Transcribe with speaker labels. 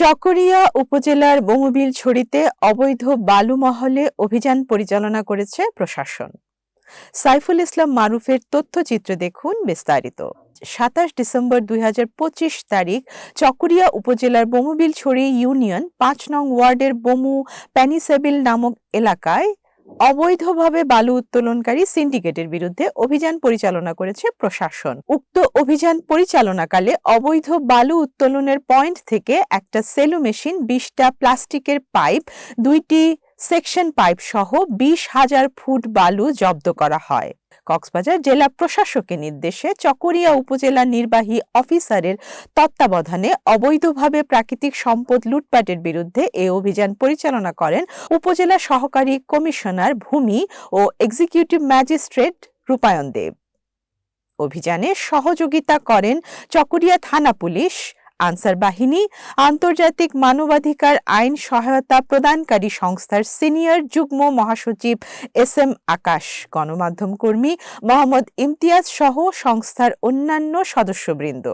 Speaker 1: চকরিয়া উপজেলার বমুবিল ছড়িতে অবৈধ বালু মহলে অভিযান পরিচালনা করেছে প্রশাসন। সাইফুল ইসলাম মারুফের তথ্যচিত্র দেখুন বিস্তারিত। সাতাশ ডিসেম্বর দুই হাজার পঁচিশ তারিখ চকরিয়া উপজেলার বমুবিলছড়ি ইউনিয়ন পাঁচ নং ওয়ার্ডের বমু প্যানিসেবিল নামক এলাকায় অবৈধভাবে বালু উত্তোলনকারী সিন্ডিকেটের বিরুদ্ধে অভিযান পরিচালনা করেছে প্রশাসন। উক্ত অভিযান পরিচালনাকালে অবৈধ বালু উত্তোলনের পয়েন্ট থেকে একটা সেলু মেশিন, বিশটা প্লাস্টিকের পাইপ, দুইটি সেকশন পাইপ সহ বিশ হাজার ফুট বালু জব্দ করা হয়। কক্সবাজার জেলা প্রশাসকের নির্দেশে চকরিয়া উপজেলা নির্বাহী অফিসারের তত্ত্বাবধানে অবৈধভাবে প্রাকৃতিক সম্পদ লুটপাটের বিরুদ্ধে এ অভিযান পরিচালনা করেন উপজেলা সহকারী কমিশনার ভূমি ও এক্সিকিউটিভ ম্যাজিস্ট্রেট রূপায়ণ দেব। অভিযানে সহযোগিতা করেন চকরিয়া থানা পুলিশ আনসার বাহিনী, আন্তর্জাতিক মানবাধিকার আইন সহায়তা প্রদানকারী সংস্থার সিনিয়র যুগ্ম মহাসচিব এস এম আকাশ, গণমাধ্যম কর্মী মোহাম্মদ ইমতিয়াজ সহ সংস্থার অন্যান্য সদস্যবৃন্দ।